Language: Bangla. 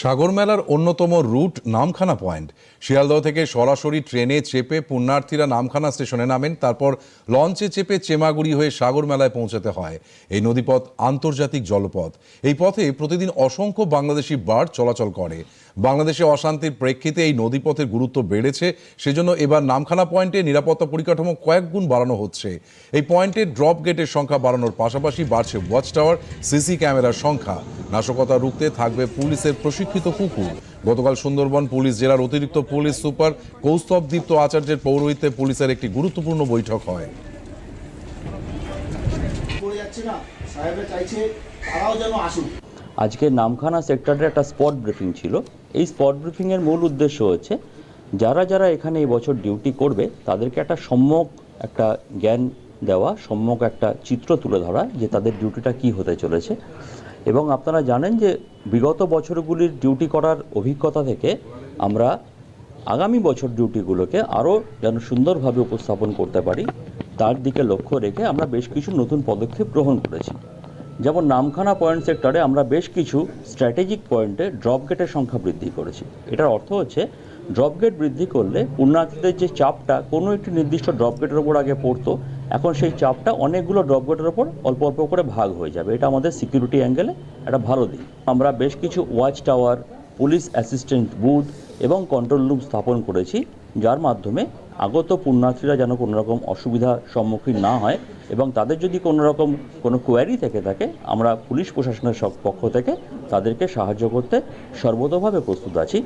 সাগর মেলার অন্যতম রুট নামখানা পয়েন্ট। শিয়ালদহ থেকে সরাসরি ট্রেনে চেপে পুণ্যার্থীরা নামখানা স্টেশনে নামেন, তারপর লঞ্চে চেপে চেমাগুড়ি হয়ে সাগর মেলায় পৌঁছাতে হয়। এই নদীপথ আন্তর্জাতিক জলপথ। এই পথে প্রতিদিন অসংখ্য বাংলাদেশি বার্ড চলাচল করে। বাংলাদেশে অশান্তির প্রেক্ষিতে এই নদীপথের গুরুত্ব বেড়েছে, সেজন্য এবার নামখানা পয়েন্টে নিরাপত্তা পরিকাঠামো কয়েক গুণ বাড়ানো হচ্ছে। এই পয়েন্টে ড্রপ গেটের সংখ্যা বাড়ানোর পাশাপাশি বাড়ছে ওয়াচ টাওয়ার সিসি ক্যামেরার সংখ্যা। নাশকতা রুখতে থাকবে পুলিশের প্রশিক্ষিত কুকুর। গতকাল সুন্দরবন পুলিশ জেলার অতিরিক্ত পুলিশ সুপার কৌস্তব দীপ্ত আচার্যের পৌরোহিত্যে পুলিশের একটি গুরুত্বপূর্ণ বৈঠক হয়। আজকে নামখানা সেক্টরের একটা স্পট ব্রিফিং ছিল। এই স্পট ব্রিফিংয়ের মূল উদ্দেশ্য হচ্ছে যারা যারা এখানে এই বছর ডিউটি করবে তাদেরকে একটা সম্যক একটা জ্ঞান দেওয়া সম্যক একটা চিত্র তুলে ধরা যে তাদের ডিউটিটা কি হতে চলেছে। এবং আপনারা জানেন যে বিগত বছরগুলির ডিউটি করার অভিজ্ঞতা থেকে আমরা আগামী বছর ডিউটিগুলোকে আরও যেন সুন্দরভাবে উপস্থাপন করতে পারি, তার দিকে লক্ষ্য রেখে আমরা বেশ কিছু নতুন পদক্ষেপ গ্রহণ করেছি। যেমন নামখানা পয়েন্ট সেক্টরে আমরা বেশ কিছু স্ট্র্যাটেজিক পয়েন্টে ড্রপ গেটের সংখ্যা বৃদ্ধি করেছি। এটার অর্থ হচ্ছে ড্রপ গেট বৃদ্ধি করলে পুণ্যার্থীদের যে চাপটা কোনো একটি নির্দিষ্ট ড্রপ গেটের ওপর আগে পড়তো এখন সেই চাপটা অনেকগুলো ড্রপ গেটের ওপর অল্প অল্প করে ভাগ হয়ে যাবে। এটা আমাদের সিকিউরিটি অ্যাঙ্গেলে একটা ভালো দিক। আমরা বেশ কিছু watch tower police assistant booth এবং কন্ট্রোল রুম স্থাপন করেছি, যার মাধ্যমে আগত পুণ্যার্থীরা যেন কোনো রকম অসুবিধার সম্মুখীন না হয় এবং তাদের যদি কোনো রকম কোনো কোয়ারি থেকে থাকে, আমরা পুলিশ প্রশাসনের সব পক্ষ থেকে তাদেরকে সাহায্য করতে সর্বতোভাবে প্রস্তুত আছি।